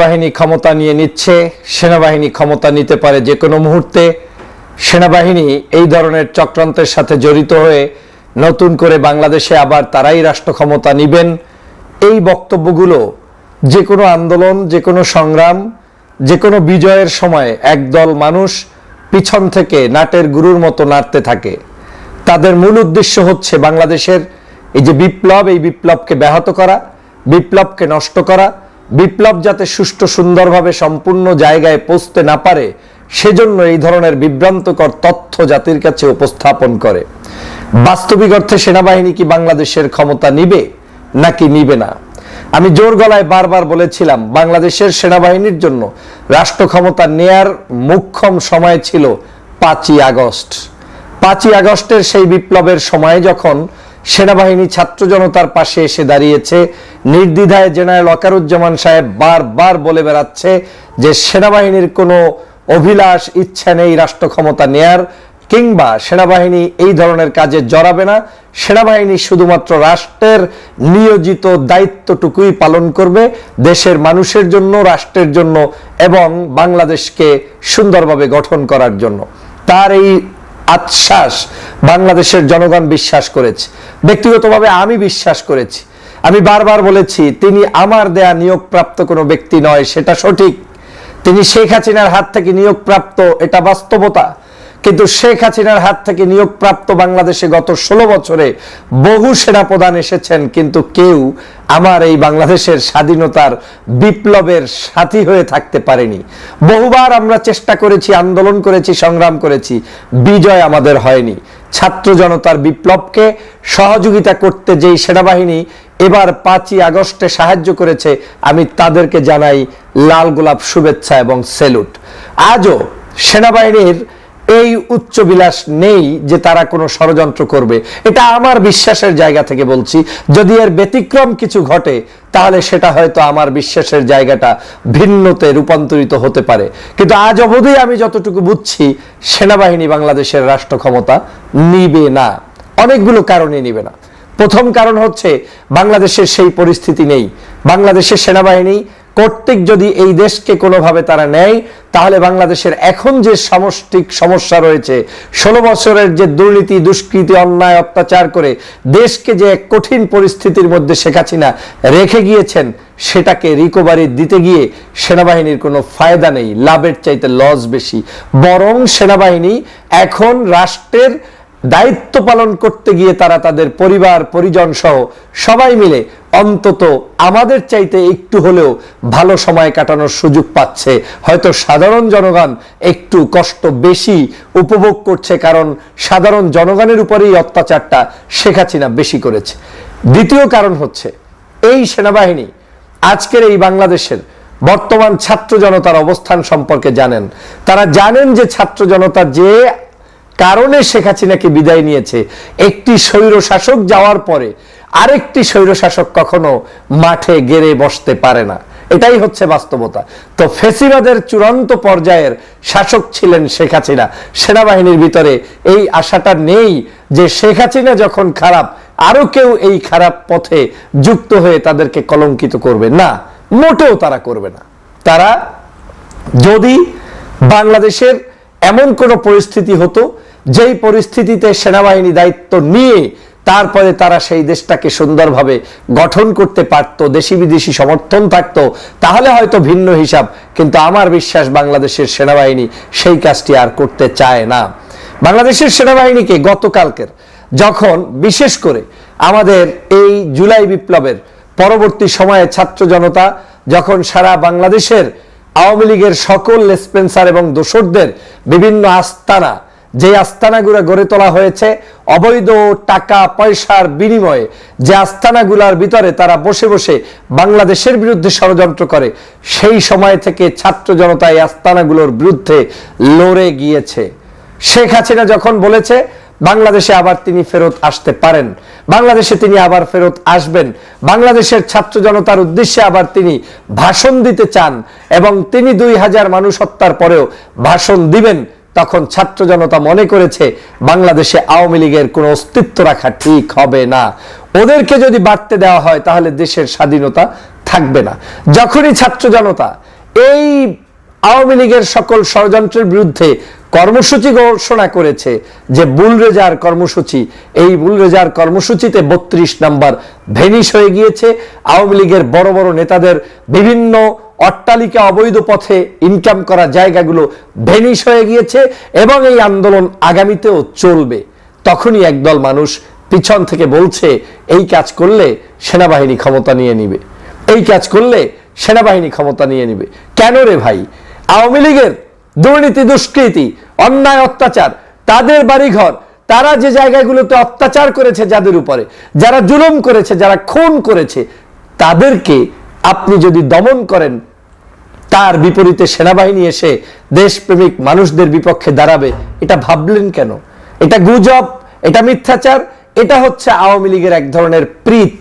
সেনাবাহিনী ক্ষমতা নিয়ে নিচ্ছে, সেনাবাহিনী ক্ষমতা নিতে পারে যে কোনো মুহূর্তে। সেনাবাহিনী এই ধরনের চক্রান্তের সাথে জড়িত হয়ে নতুন করে বাংলাদেশে আবার তারাই রাষ্ট্র ক্ষমতা নিবেন। এই বক্তব্যগুলো যে কোনো আন্দোলন, যে কোনো সংগ্রাম, যে কোনো বিজয়ের সময় একদল মানুষ পিছন থেকে নাটের গুরুর মতো নাড়তে থাকে। তাদের মূল উদ্দেশ্য হচ্ছে বাংলাদেশের এই যে বিপ্লব, এই বিপ্লবকে ব্যাহত করা, বিপ্লবকে নষ্ট করা বিপ্লব যাতে সুষ্ঠু সুন্দরভাবে সম্পূর্ণ জায়গায় পৌঁছতে না পারে, সেজন্য এই ধরনের বিভ্রান্তকর তথ্য জাতির কাছে উপস্থাপন করে। বাস্তবিক অর্থে সেনাবাহিনী কি বাংলাদেশের ক্ষমতা নিবে, নাকি নিবে না? আমি জোর গলায় বারবার বলেছিলাম, বাংলাদেশের সেনাবাহিনীর জন্য রাষ্ট্র ক্ষমতা নেয়ার মুখ্যম সময় ছিল পাঁচই আগস্ট। পাঁচই আগস্টের সেই বিপ্লবের সময় যখন সেনাবাহিনী ছাত্র জনতার পাশে এসে দাঁড়িয়েছে। নির্দ্বিধায় জেনারেল ওয়াকারুজ্জামান সাহেব বারবার বলে বেড়াচ্ছে যে সেনাবাহিনীর কোনো অভিলাষ, ইচ্ছা নেই রাষ্ট্র ক্ষমতা নেয়ার, কিংবা সেনাবাহিনী এই ধরনের কাজে জড়াবে না। সেনাবাহিনী শুধুমাত্র রাষ্ট্রের নিয়োজিত দায়িত্বটুকুই পালন করবে, দেশের মানুষের জন্য, রাষ্ট্রের জন্য এবং বাংলাদেশকে সুন্দরভাবে গঠন করার জন্য। তার এই আশ্বাস বাংলাদেশের জনগণ বিশ্বাস করেছে। ব্যক্তিগতভাবে আমি বিশ্বাস করেছি। আমি বারবার বলেছি, তিনি আমার দেয়া নিয়োগপ্রাপ্ত কোনো ব্যক্তি নয়, সেটা সঠিক। তিনি শেখ হাসিনার হাত থেকে নিয়োগপ্রাপ্ত, এটা বাস্তবতা। কিন্তু শেখ হাসিনার হাত থেকে নিয়োগপ্রাপ্ত বাংলাদেশে গত ষোলো বছরে বহু সেনাপ্রধান এসেছেন, কিন্তু কেউ আমার এই বাংলাদেশের স্বাধীনতার বিপ্লবের সাথী হয়ে থাকতে পারেনি। বহুবার আমরা চেষ্টা করেছি, আন্দোলন করেছি, সংগ্রাম করেছি, বিজয় আমাদের হয়নি। ছাত্র জনতার বিপ্লবকে সহযোগিতা করতে যেই সেনাবাহিনী এবার পাঁচই আগস্টে সাহায্য করেছে, আমি তাদেরকে জানাই লাল গোলাপ শুভেচ্ছা এবং সেলুট। আজও সেনাবাহিনীর এই উচ্চ বিলাস নেই যে তারা কোনো ষড়যন্ত্র করবে। এটা আমার বিশ্বাসের জায়গা থেকে বলছি। যদি এর ব্যতিক্রম কিছু ঘটে, তাহলে সেটা হয়তো আমার বিশ্বাসের জায়গাটা ভিন্নতে রূপান্তরিত হতে পারে। কিন্তু আজ অবধি আমি যতটুকু বুঝছি, সেনাবাহিনী বাংলাদেশের রাষ্ট্র ক্ষমতা নিবে না। অনেকগুলো কারণে নিবে না। প্রথম কারণ হচ্ছে, বাংলাদেশের সেই পরিস্থিতি নেই। বাংলাদেশের সেনাবাহিনী কর্তৃক যদি এই দেশকে কোনোভাবে তারা নেয়, তাহলে বাংলাদেশের এখন যে সামষ্টিক সমস্যা রয়েছে, ষোলো বছরের যে দুর্নীতি, দুষ্কৃতি, অন্যায়, অত্যাচার করে দেশকে যে এক কঠিন পরিস্থিতির মধ্যে শেখ হাসিনা রেখে গিয়েছেন, সেটাকে রিকভারি দিতে গিয়ে সেনাবাহিনীর কোনো ফায়দা নেই, লাভের চাইতে লস বেশি। বরং সেনাবাহিনী এখন রাষ্ট্রের দায়িত্ব পালন করতে গিয়ে তারা তাদের পরিবার পরিজন সহ সবাই মিলে অন্তত আমাদের চাইতে একটু হলেও ভালো সময় কাটানোর সুযোগ পাচ্ছে। হয়তো সাধারণ জনগণ একটু কষ্ট বেশি উপভোগ করছে কারণ সাধারণ জনগণের উপরেই অত্যাচারটা শেখ হাসিনা বেশি করেছে। দ্বিতীয় কারণ হচ্ছে, এই সেনাবাহিনী আজকের এই বাংলাদেশের বর্তমান ছাত্র জনতার অবস্থান সম্পর্কে জানেন। তারা জানেন যে ছাত্র জনতা যে কারণে শেখ হাসিনাকে বিদায় নিয়েছে, একটি স্বৈর শাসক যাওয়ার পরে আরেকটি স্বৈর শাসক কখনো মাঠে গেড়ে বসতে পারে না। এটাই হচ্ছে বাস্তবতা। তো ফেসিবাদের চূড়ান্ত পর্যায়ের শাসক ছিলেন শেখ হাসিনা। সেনাবাহিনীর ভিতরে এই আশাটা নেই যে শেখ হাসিনা যখন খারাপ আরও কেউ এই খারাপ পথে যুক্ত হয়ে তাদেরকে কলঙ্কিত করবে। না, মোটেও তারা করবে না। তারা যদি বাংলাদেশের এমন কোনো পরিস্থিতি হতো, যেই পরিস্থিতিতে সেনাবাহিনী দায়িত্ব নিয়ে তারপরে তারা সেই দেশটাকে সুন্দরভাবে গঠন করতে পারত দেশি বিদেশি সমর্থন থাকতো, তাহলে হয়তো ভিন্ন হিসাব, কিন্তু আমার বিশ্বাস বাংলাদেশের সেনাবাহিনী সেই কাজটি আর করতে চায় না। বাংলাদেশের সেনাবাহিনীকে গতকালকের যখন বিশেষ করে আমাদের এই জুলাই বিপ্লবের পরবর্তী সময়ে ছাত্র জনতা, যখন সারা বাংলাদেশের আওয়ামী লীগের সকল লেসপেন্সার এবং দোসরদের বিভিন্ন আস্তানা যে আস্তানাগুলো গড়ে তোলা হয়েছে, অবৈধ টাকা পয়সার বিনিময়ে যে আস্তানাগুলার ভিতরে তারা বসে বসে বাংলাদেশের বিরুদ্ধে ষড়যন্ত্র করে, সেই সময় থেকে ছাত্র জনতা এই আস্তানাগুলোর বিরুদ্ধে লড়ে গিয়েছে। শেখ হাসিনা যখন বলেছে, বাংলাদেশে আবার তিনি ফেরত আসতে পারেন, বাংলাদেশে তিনি আবার ফেরত আসবেন, বাংলাদেশের ছাত্র জনতার উদ্দেশ্যে আবার তিনি ভাষণ দিতে চান এবং তিনি দুই হাজার মানুষ হত্যার পরেও ভাষণ দিবেন তখন ছাত্র জনতা মনে করেছে বাংলাদেশে আওয়ামী লীগের কোনো অস্তিত্ব রাখা ঠিক হবে না। ওদেরকে যদি বাড়তে দেওয়া হয়, তাহলে দেশের স্বাধীনতা থাকবে না। যখনই ছাত্র জনতা এই আওয়ামী লীগের সকল ষড়যন্ত্রের বিরুদ্ধে কর্মসূচি ঘোষণা করেছে যে বুলরেজার কর্মসূচি, এই বুলরেজার কর্মসূচিতে বত্রিশ নাম্বার ভেনিশ হয়ে গিয়েছে। আওয়ামী লীগের বড় বড় নেতাদের বিভিন্ন অট্টালিকা অবৈধ পথে ইনকাম করা জায়গাগুলো ভেনিশ হয়ে গিয়েছে এবং এই আন্দোলন আগামীতেও চলবে। তখনই একদল মানুষ পিছন থেকে বলছে, এই কাজ করলে সেনাবাহিনী ক্ষমতা নিয়ে নিবে। এই কাজ করলে সেনাবাহিনী ক্ষমতা নিয়ে নিবে। কেন রে ভাই? আওয়ামী লীগের দুর্নীতি, দুষ্কৃতি, অন্যায়, অত্যাচার, তাদের বাড়িঘর, তারা যে জায়গাগুলোতে অত্যাচার করেছে যাদের উপরে, যারা জুলুম করেছে, যারা খুন করেছে, তাদেরকে আপনি যদি দমন করেন তার বিপরীতে সেনাবাহিনী এসে দেশপ্রেমিক মানুষদের বিপক্ষে দাঁড়াবে, এটা ভাবলেন কেন? এটা গুজব, এটা মিথ্যাচার, এটা হচ্ছে আওয়ামী লীগের এক ধরনের প্রীত,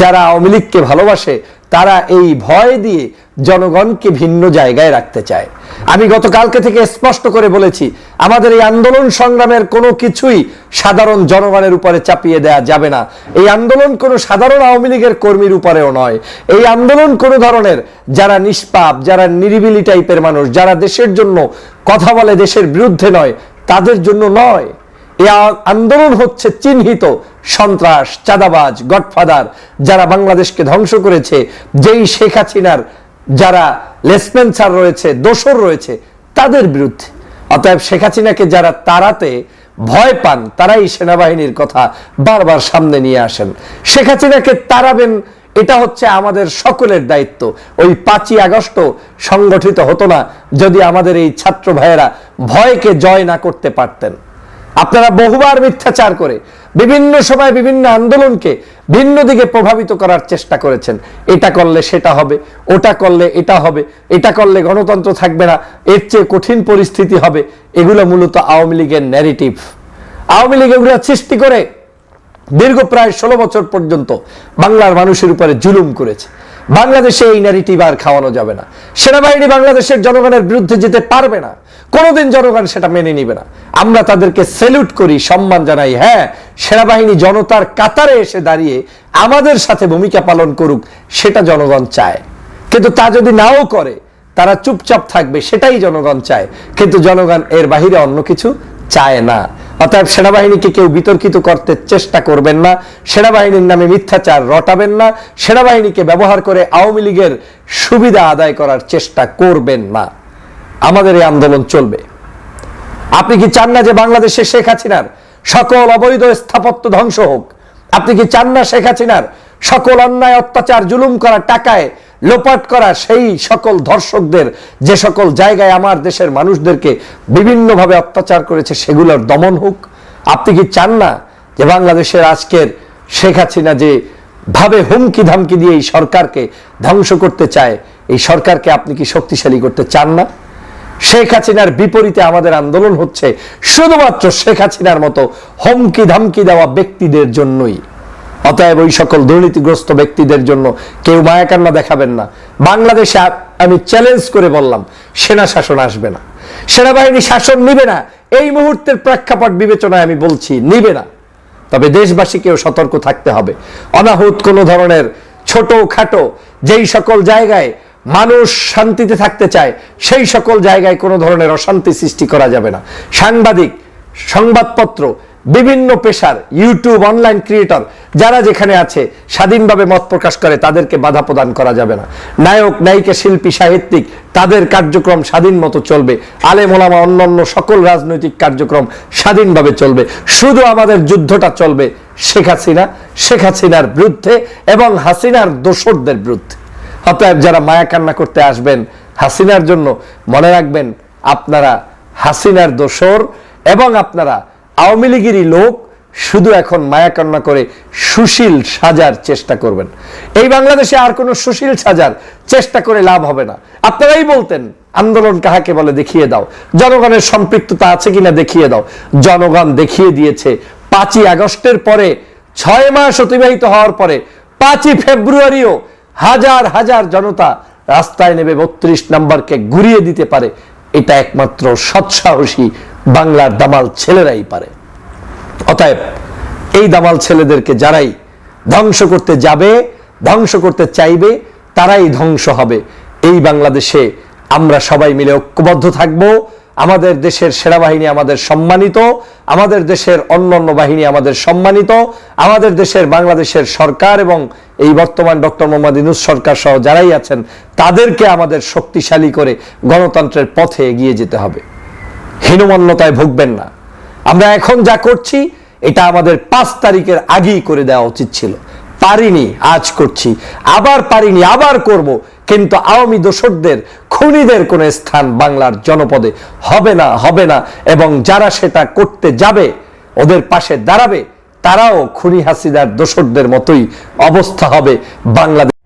যারা আওয়ামী লীগকে ভালোবাসে তারা এই ভয় দিয়ে জনগণকে ভিন্ন জায়গায় রাখতে চায়। আমি গতকালকে থেকে স্পষ্ট করে বলেছি, আমাদের এই আন্দোলন সংগ্রামের কোনো কিছুই সাধারণ জনগণের উপরে চাপিয়ে দেয়া যাবে না। এই আন্দোলন কোনো সাধারণ আওয়ামী লীগের কর্মীর উপরেও নয়। এই আন্দোলন কোনো ধরনের যারা নিষ্পাপ, যারা নিরিবিলি টাইপের মানুষ, যারা দেশের জন্য কথা বলে দেশের বিরুদ্ধে নয়, তাদের জন্য নয়। আন্দোলন হচ্ছে চিহ্নিত সন্ত্রাস, চাঁদাবাজ, গডফাদার যারা বাংলাদেশকে ধ্বংস করেছে। যেই শেখ হাসিনার যারা লেসপেন্সার রয়েছে, দোসর রয়েছে, তাদের বিরুদ্ধে। অতএব শেখ হাসিনাকে যারা তাড়াতে ভয় পান, তারাই সেনাবাহিনীর কথা বারবার সামনে নিয়ে আসেন। শেখ হাসিনাকে তাড়াবেন, এটা হচ্ছে আমাদের সকলের দায়িত্ব। ওই পাঁচই আগস্ট সংগঠিত হতো না যদি আমাদের এই ছাত্র ভাইয়েরা ভয়কে জয় না করতে পারতেন। আপনারা বহুবার মিথ্যাচার করে বিভিন্ন সময় বিভিন্ন আন্দোলনকে ভিন্ন দিকে প্রভাবিত করার চেষ্টা করেছেন। এটা করলে সেটা হবে, ওটা করলে এটা হবে, এটা করলে গণতন্ত্র থাকবে না, এর চেয়ে কঠিন পরিস্থিতি হবে। এগুলো মূলত আওয়ামী লীগের ন্যারেটিভ আওয়ামী লীগ এগুলো সৃষ্টি করে দীর্ঘ প্রায় ষোলো বছর পর্যন্ত বাংলার মানুষের উপরে জুলুম করেছে। বাংলাদেশে এই ন্যারেটিভ আর খাওয়ানো যাবে না। সেনাবাহিনী বাংলাদেশের জনগণের বিরুদ্ধে যেতে পারবে না। কোনোদিন জনগণ সেটা মেনে নিবে না। আমরা তাদেরকে সেলুট করি, সম্মান জানাই। হ্যাঁ সেনাবাহিনী জনতার কাতারে এসে দাঁড়িয়ে আমাদের সাথে ভূমিকা পালন করুক, সেটা জনগণ চায়। কিন্তু তা যদি নাও করে, তারা চুপচাপ থাকবে, সেটাই জনগণ চায়। কিন্তু জনগণ এর বাহিরে অন্য কিছু চায় না। অতএব সেনাবাহিনীকে কেউ বিতর্কিত করতে চেষ্টা করবেন না, সেনাবাহিনীর নামে মিথ্যাচার রটাবেন না, সেনাবাহিনীকে ব্যবহার করে আওয়ামী লীগের সুবিধা আদায় করার চেষ্টা করবেন না। আমাদের এই আন্দোলন চলবে। আপনি কি চান না যে বাংলাদেশে শেখ হাসিনার সকল অবৈধ স্থাপত্য ধ্বংস হোক? আপনি কি চান না শেখ হাসিনার সকল অন্যায়, অত্যাচার, জুলুম করা, টাকায় লোপাট করা সেই সকল ধর্ষকদের, যে সকল জায়গায় আমার দেশের মানুষদেরকে বিভিন্নভাবে অত্যাচার করেছে সেগুলোর দমন হোক? আপনি কি চান না যে বাংলাদেশের আজকের শেখ হাসিনা যে ভাবে হুমকি ধামকি দিয়ে এই সরকারকে ধ্বংস করতে চায়, এই সরকারকে আপনি কি শক্তিশালী করতে চান না? শেখ হাসিনার বিপরীতে আমাদের আন্দোলন হচ্ছে শুধুমাত্র শেখ হাসিনার মতো হুমকি ধামকি দেওয়া ব্যক্তিদের জন্যই। অতএব ওই সকল দুর্নীতিগ্রস্ত ব্যক্তিদের জন্য কেউ মায়াকান্না দেখাবেন না। বাংলাদেশে আমি চ্যালেঞ্জ করে বললাম, সেনা শাসন আসবে না। সেনাবাহিনী শাসন নিবে না। এই মুহূর্তের প্রেক্ষাপট বিবেচনায় আমি বলছি, নিবে না। তবে দেশবাসীকেও সতর্ক থাকতে হবে। অনাহুত কোনো ধরনের ছোট খাটো যেই সকল জায়গায় মানুষ শান্তিতে থাকতে চায়, সেই সকল জায়গায় কোনো ধরনের অশান্তি সৃষ্টি করা যাবে না। সাংবাদিক, সংবাদপত্র, বিভিন্ন পেশার, ইউটিউব, অনলাইন ক্রিয়েটর, যারা যেখানে আছে, স্বাধীনভাবে মত প্রকাশ করে, তাদেরকে বাধা প্রদান করা যাবে না। নায়ক, নায়িকা, শিল্পী, সাহিত্যিক, তাদের কার্যক্রম স্বাধীন মতো চলবে। আলেম, ওলামা, অন্যান্য সকল রাজনৈতিক কার্যক্রম স্বাধীনভাবে চলবে। শুধু আমাদের যুদ্ধটা চলবে শেখ হাসিনা, শেখ হাসিনার বিরুদ্ধে এবং হাসিনার দোসরদের বিরুদ্ধে। অতএব যারা মায়া কান্না করতে আসবেন হাসিনার জন্য, মনে রাখবেন আপনারা হাসিনার দোসর এবং আপনারা আওয়ামী লীগেরই লোক, শুধু এখন মায়া কান্না করে সুশীল সাজার চেষ্টা করবেন। এই বাংলাদেশে আর কোনো সুশীল সাজার চেষ্টা করে লাভ হবে না। আপনারাই বলতেন, আন্দোলন কাহাকে বলে দেখিয়ে দাও। জনগণের সম্পৃক্ততা আছে কিনা দেখিয়ে দাও। জনগণ দেখিয়ে দিয়েছে, পাঁচই আগস্টের পরে, ছয় মাস অতিবাহিত হওয়ার পরে, পাঁচই ফেব্রুয়ারিও হাজার হাজার জনতা রাস্তায় নেবে বত্রিশ নাম্বারকে ঘুরিয়ে দিতে পারে। এটা একমাত্র সৎসাহসী বাংলার দামাল ছেলেরাই পারে। অতএব এই দামাল ছেলেদেরকে যারাই ধ্বংস করতে যাবে, ধ্বংস করতে চাইবে, তারাই ধ্বংস হবে। এই বাংলাদেশে আমরা সবাই মিলে ঐক্যবদ্ধ থাকব। আমাদের দেশের সেনাবাহিনী আমাদের সম্মানিত, আমাদের দেশের অন্যান্য বাহিনী আমাদের সম্মানিত, আমাদের দেশের বাংলাদেশের সরকার এবং এই বর্তমান ডক্টর মোহাম্মদ ইনুস সরকার সহ যারাই আছেন, তাদেরকে আমাদের শক্তিশালী করে গণতন্ত্রের পথে এগিয়ে যেতে হবে। হীনমন্যতায় ভুগবেন না। আমরা এখন যা করছি, এটা আমাদের পাঁচ তারিখের আগেই করে দেওয়া উচিত ছিল। পারিনি, আজ করছি। আবার পারিনি, আবার করব। কিন্তু আওয়ামী দোসরদের, খুনিদের কোনো স্থান বাংলার জনপদে হবে না হবে না। এবং যারা সেটা করতে যাবে, ওদের পাশে দাঁড়াবে, তারাও খুনি হাসিদার দোসরদের মতোই অবস্থা হবে বাংলাদেশ।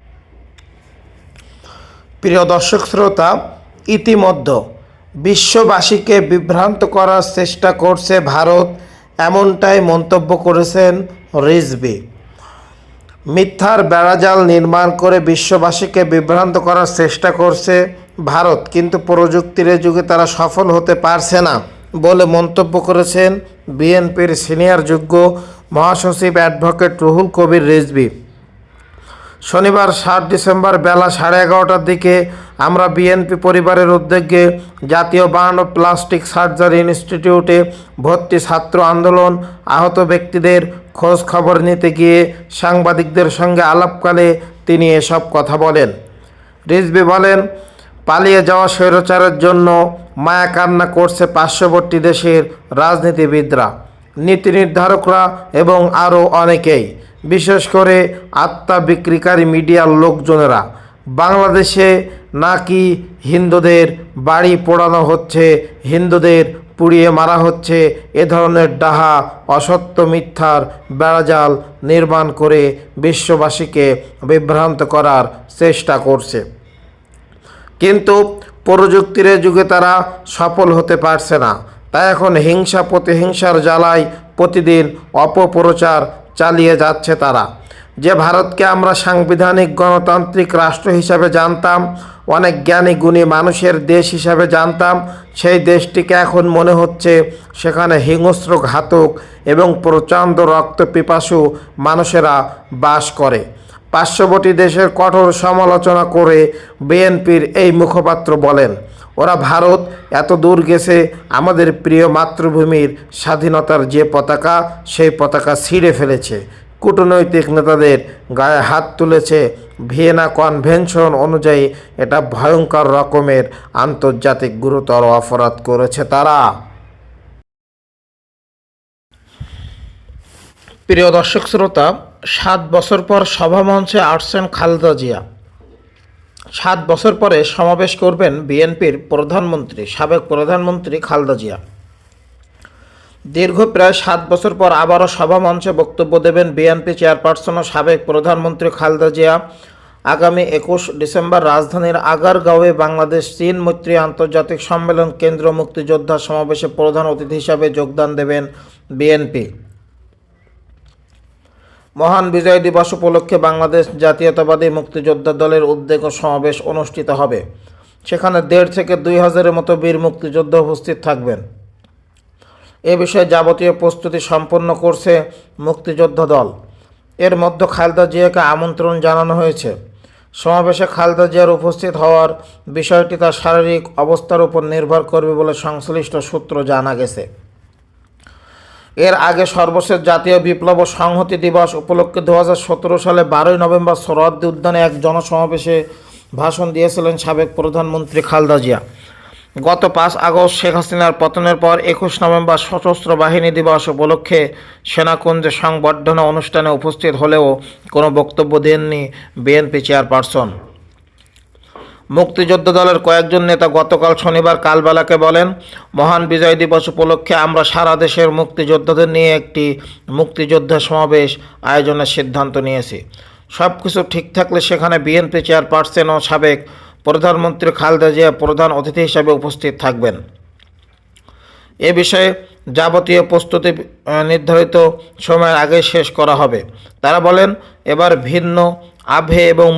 প্রিয় দর্শক শ্রোতা, ইতিমধ্যে বিশ্ববাসীকে বিভ্রান্ত করার চেষ্টা করছে ভারত, এমনটাই মন্তব্য করেছেন রিজবি মিথ্যার বেড়াজাল নির্মাণ করে বিশ্ববাসীকে বিভ্রান্ত করার চেষ্টা করছে ভারত, কিন্তু প্রযুক্তির যুগে তারা সফল হতে পারছে না বলে মন্তব্য করেছেন বিএনপির সিনিয়র যোগ্য মহাসচিব অ্যাডভোকেট রুহুল কবির রিজবি শনিবার সাত ডিসেম্বর বেলা সাড়ে এগারোটার দিকে আমরা বিএনপি পরিবারের উদ্যোগে জাতীয় বার্ন প্লাস্টিক সার্জারি ইনস্টিটিউটে ভর্তি ছাত্র আন্দোলন, আহত ব্যক্তিদের খোঁজ খবর নিতে গিয়ে সাংবাদিকদের সঙ্গে আলাপকালে তিনি এসব কথা বলেন। রিজবি বলেন, পালিয়ে যাওয়া স্বৈরাচারের জন্য মায়া কান্না করছে পার্শ্ববর্তী দেশের রাজনীতিবিদরা, নীতি নির্ধারকরা এবং আরও অনেকেই, বিশেষ করে আত্মা বিক্রিকারী মিডিয়ার লোকজনেরা। বাংলাদেশে নাকি হিন্দুদের বাড়ি পোড়ানো হচ্ছে হিন্দুদের পুড়িয়ে মারা হচ্ছে, এ ধরনের ডাহা, অসত্য মিথ্যার বেড়াজাল নির্মাণ করে বিশ্ববাসীকে বিভ্রান্ত করার চেষ্টা করছে। কিন্তু প্রযুক্তির যুগে তারা সফল হতে পারছে না। তাই এখন হিংসা প্রতিহিংসার জ্বালায় প্রতিদিন অপপ্রচার চালিয়ে যাচ্ছে তারা। যে ভারতকে আমরা সাংবিধানিক গণতান্ত্রিক রাষ্ট্র হিসাবে জানতাম, অনেক জ্ঞানী গুণী মানুষের দেশ হিসাবে জানতাম, সেই দেশটিকে এখন মনে হচ্ছে সেখানে হিংস্র ঘাতক এবং প্রচণ্ড রক্ত পিপাসু মানুষেরা বাস করে। পার্শ্ববর্তী দেশের কঠোর সমালোচনা করে বিএনপির এই মুখপাত্র বলেন, ওরা ভারত এত দূর গেছে, আমাদের প্রিয় মাতৃভূমির স্বাধীনতার যে পতাকা, সেই পতাকা ছিঁড়ে ফেলেছে। কূটনৈতিক নেতাদের গায়ে হাত তুলেছে ভিয়েনা কনভেনশন অনুযায়ী এটা ভয়ঙ্কর রকমের আন্তর্জাতিক গুরুতর অপরাধ করেছে তারা। প্রিয় দর্শক শ্রোতা, সাত বছর পর সভামঞ্চে আসছেন খালেদা জিয়া। সাত বছর পরে সমাবেশ করবেন বিএনপির প্রধানমন্ত্রী, সাবেক প্রধানমন্ত্রী খালেদা জিয়া। দীর্ঘ প্রায় সাত বছর পর আবারও সভা মঞ্চে বক্তব্য দেবেন বিএনপি চেয়ারপারসন ও সাবেক প্রধানমন্ত্রী খালেদা জিয়া। আগামী একুশ ডিসেম্বর রাজধানীর আগারগাঁওয়ে বাংলাদেশ চীন মৈত্রী আন্তর্জাতিক সম্মেলন কেন্দ্র মুক্তিযোদ্ধা সমাবেশে প্রধান অতিথি হিসাবে যোগদান দেবেন বিএনপি। মহান বিজয় দিবস উপলক্ষে বাংলাদেশ জাতীয়তাবাদী মুক্তিযোদ্ধা দলের উদ্যোগ ও সমাবেশ অনুষ্ঠিত হবে। সেখানে দেড় থেকে দুই হাজারের মতো বীর মুক্তিযোদ্ধা উপস্থিত থাকবেন। এ বিষয়ে যাবতীয় প্রস্তুতি সম্পন্ন করছে মুক্তিযোদ্ধা দল। এর মধ্যে খালেদা জিয়াকে আমন্ত্রণ জানানো হয়েছে। সমাবেশে খালেদা জিয়ার উপস্থিত হওয়ার বিষয়টি তার শারীরিক অবস্থার উপর নির্ভর করবে বলে সংশ্লিষ্ট সূত্র জানা গেছে। এর আগে সর্বশেষ জাতীয় বিপ্লব সংহতি দিবস উপলক্ষে দু হাজার সতেরো সালে বারোই নভেম্বর সরোয়ার্দী উদ্যানে এক জনসমাবেশে ভাষণ দিয়েছিলেন সাবেক প্রধানমন্ত্রী খালদা জিয়া। গত পাঁচ আগস্ট শেখ হাসিনার পতনের পর একুশ নভেম্বর সশস্ত্র বাহিনী দিবস উপলক্ষে সেনাকুঞ্জে সংবর্ধনা অনুষ্ঠানে উপস্থিত হলেও কোনো বক্তব্য দেননি বিএনপি চেয়ারপারসন। মুক্তিযোদ্ধা দলের কয়েকজন নেতা গতকাল শনিবার কালবেলাকে বলেন, মহান বিজয় দিবস উপলক্ষে আমরা সারা দেশের মুক্তিযোদ্ধাদের নিয়ে একটি মুক্তিযোদ্ধা সমাবেশ আয়োজনের সিদ্ধান্ত নিয়েছি। সব কিছু ঠিক থাকলে সেখানে বিএনপি চেয়ারপারসন ও সাবেক প্রধানমন্ত্রী খালেদা জিয়া প্রধান অতিথি হিসাবে উপস্থিত থাকবেন। এ বিষয়ে যাবতীয় প্রস্তুতি নির্ধারিত সময়ের আগে শেষ করা হবে। তারা বলেন, এবার ভিন্ন আভে এবং